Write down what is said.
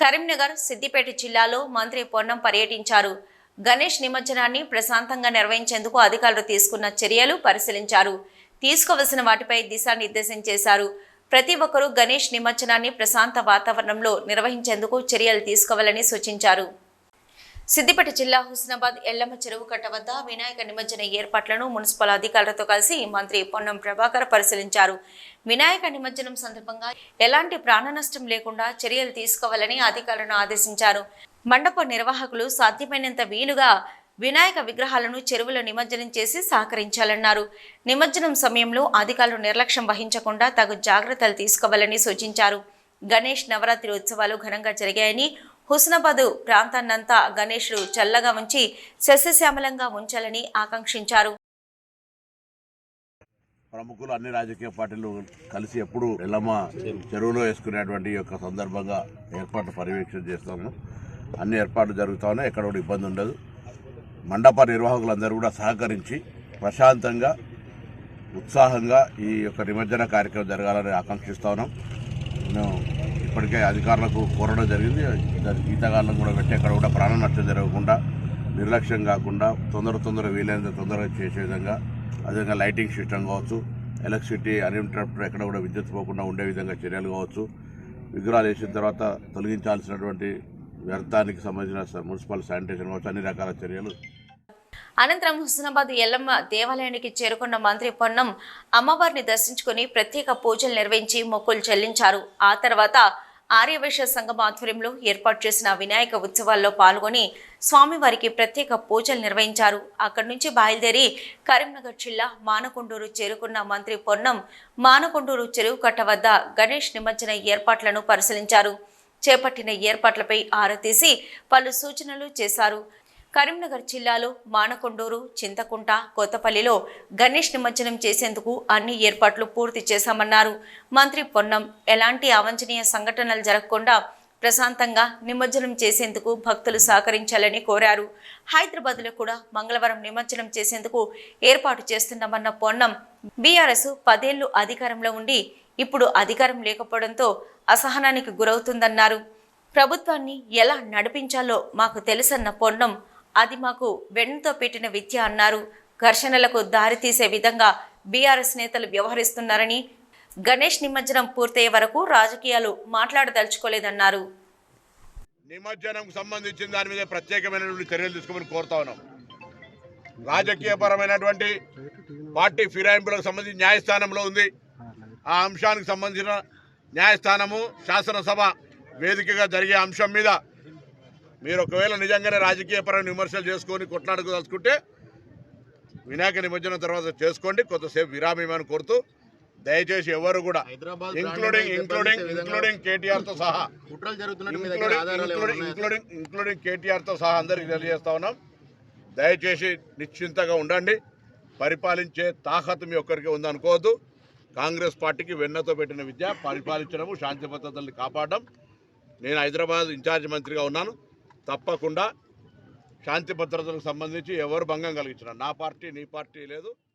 కరీంనగర్ సిద్దిపేట జిల్లాలో మంత్రి పొన్నం పర్యటించారు. గణేష్ నిమజ్జనాన్ని ప్రశాంతంగా నిర్వహించేందుకు అధికారులు తీసుకున్న చర్యలు పరిశీలించారు. తీసుకోవలసిన వాటిపై దిశానిర్దేశం చేశారు. ప్రతి ఒక్కరూ గణేష్ నిమజ్జనాన్ని ప్రశాంత వాతావరణంలో నిర్వహించేందుకు చర్యలు తీసుకోవాలని సూచించారు. సిద్దిపేట జిల్లా హుస్నాబాద్ ఎల్లమ్మ చెరువు కట్ట వద్ద వినాయక నిమజ్జన ఏర్పాట్లను మున్సిపల్ అధికారులతో కలిసి మంత్రి పొన్నం ప్రభాకర్ పరిశీలించారు. వినాయక నిమజ్జనం సందర్భంగా ఎలాంటి ప్రాణ నష్టం లేకుండా చర్యలు తీసుకోవాలని అధికారులను ఆదేశించారు. మండప నిర్వాహకులు సాధ్యమైనంత వీలుగా వినాయక విగ్రహాలను చెరువులో నిమజ్జనం చేసి సహకరించాలన్నారు. నిమజ్జనం సమయంలో అధికారులు నిర్లక్ష్యం వహించకుండా తగు జాగ్రత్తలు తీసుకోవాలని సూచించారు. గణేష్ నవరాత్రి ఉత్సవాలు ఘనంగా జరిగాయని హుస్నాబాద్ ప్రాంతాన్నంతా గణేష్లు చల్లగా ఉంచి సస్యశ్యామలంగా ఉంచాలని ఆకాంక్షించారు. ప్రముఖులు అన్ని రాజకీయ పార్టీలు కలిసి ఎప్పుడు ఎల్లమ్మ చెరువులో వేసుకునేటువంటి యొక్క సందర్భంగా ఏర్పాట్లు పర్యవేక్షణ చేస్తాము. అన్ని ఏర్పాట్లు జరుగుతా ఉన్నాయి ఎక్కడ కూడా ఇబ్బంది ఉండదు. మండప నిర్వాహకులందరూ కూడా సహకరించి ప్రశాంతంగా ఉత్సాహంగా ఈ యొక్క నిమజ్జన కార్యక్రమం జరగాలని ఆకాంక్షిస్తా ఉన్నాం. మేము ఇప్పటికే అధికారులకు కోరడం జరిగింది. దాని ఈతగాళ్ళను కూడా పెట్టి అక్కడ కూడా ప్రాణ నష్టం జరగకుండా నిర్లక్ష్యం కాకుండా తొందర తొందర వీలైనంత తొందరగా చేసే విధంగా అదేవిధంగా లైటింగ్ సిస్టమ్ కావచ్చు ఎలక్ట్రిసిటీ అన్ఇంటరప్ట్ ఎక్కడ కూడా విద్యుత్ పోకుండా ఉండే విధంగా చర్యలు కావచ్చు. విగ్రహాలు వేసిన తర్వాత తొలగించాల్సినటువంటి వ్యర్థానికి సంబంధించిన మున్సిపల్ శానిటేషన్ కావచ్చు అన్ని రకాల చర్యలు అనంతరం హుస్నాబాద్ ఎల్లమ్మ దేవాలయానికి చేరుకున్న మంత్రి పొన్నం అమ్మవారిని దర్శించుకుని ప్రత్యేక పూజలు నిర్వహించి మొక్కులు చెల్లించారు. ఆ తర్వాత ఆర్యవైశ్య సంఘం ఆధ్వర్యంలో ఏర్పాటు చేసిన వినాయక ఉత్సవాల్లో పాల్గొని స్వామివారికి ప్రత్యేక పూజలు నిర్వహించారు. అక్కడి నుంచి బయలుదేరి కరీంనగర్ జిల్లా మానకొండూరు చేరుకున్న మంత్రి పొన్నం మానకొండూరు చెరువు కట్ట వద్ద గణేష్ నిమజ్జన ఏర్పాట్లను పరిశీలించారు. చేపట్టిన ఏర్పాట్లపై ఆరా తీసి పలు సూచనలు చేశారు. కరీంనగర్ జిల్లాలో మానకొండూరు చింతకుంట కొత్తపల్లిలో గణేష్ నిమజ్జనం చేసేందుకు అన్ని ఏర్పాట్లు పూర్తి చేశామన్నారు. మంత్రి పొన్నం ఎలాంటి అవంచనీయ సంఘటనలు జరగకుండా ప్రశాంతంగా నిమజ్జనం చేసేందుకు భక్తులు సహకరించాలని కోరారు. హైదరాబాద్లో కూడా మంగళవారం నిమజ్జనం చేసేందుకు ఏర్పాటు చేస్తున్నామన్న పొన్నం బీఆర్ఎస్ పదేళ్ళు అధికారంలో ఉండి ఇప్పుడు అధికారం లేకపోవడంతో అసహనానికి గురవుతుందన్నారు. ప్రభుత్వాన్ని ఎలా నడిపించాలో మాకు తెలుసన్న పొన్నం అది మాకు వెన్నుతో పెట్టిన విద్య అన్నారు. ఘర్షణలకు దారితీసే విధంగా బీఆర్ఎస్ నేతలు వ్యవహరిస్తున్నారని గణేష్ నిమజ్జనం పూర్తయ్యే వరకు రాజకీయాలు మాట్లాడదలుచుకోలేదన్నారు. నిమజ్జనంకు సంబంధించిన దాని మీద ప్రత్యేకమైనటువంటి చర్యలు తీసుకోమని కోరుతా ఉన్నాం. రాజకీయపరమైనటువంటి పార్టీ ఫిరాయింపులకు సంబంధించి న్యాయస్థానంలో ఉంది. ఆ అంశానికి సంబంధించిన న్యాయస్థానము శాసనసభ వేదికగా జరిగే అంశం మీద మీరు ఒకవేళ నిజంగానే రాజకీయపరమైన విమర్శలు చేసుకొని కొట్లాడుకోదలుచుకుంటే వినాయక నిమజ్జనం తర్వాత చేసుకోండి కొంతసేపు విరామేమని కోరుతూ దయచేసి ఎవరు కూడా ఇంక్లూడింగ్ ఇంక్లూడింగ్ ఇంక్లూడింగ్ కేటీఆర్తో సహా ఇంక్లూడింగ్? ఇంక్లూడింగ్ ఇంక్లూడింగ్ కేటీఆర్తో సహా అందరికీ తెలియజేస్తా ఉన్నాం. దయచేసి నిశ్చింతగా ఉండండి. పరిపాలించే తాహతు మీ ఒక్కరికి ఉందనుకోవద్దు. కాంగ్రెస్ పార్టీకి వెన్నతో పెట్టిన విద్య పరిపాలించడము శాంతి భద్రతల్ని కాపాడడం. నేను హైదరాబాద్ ఇన్ఛార్జ్ మంత్రిగా ఉన్నాను. తప్పకుండా శాంతి భద్రతలకు సంబంధించి ఎవరు భంగం కలిగించిన నా పార్టీ నీ పార్టీ లేదు.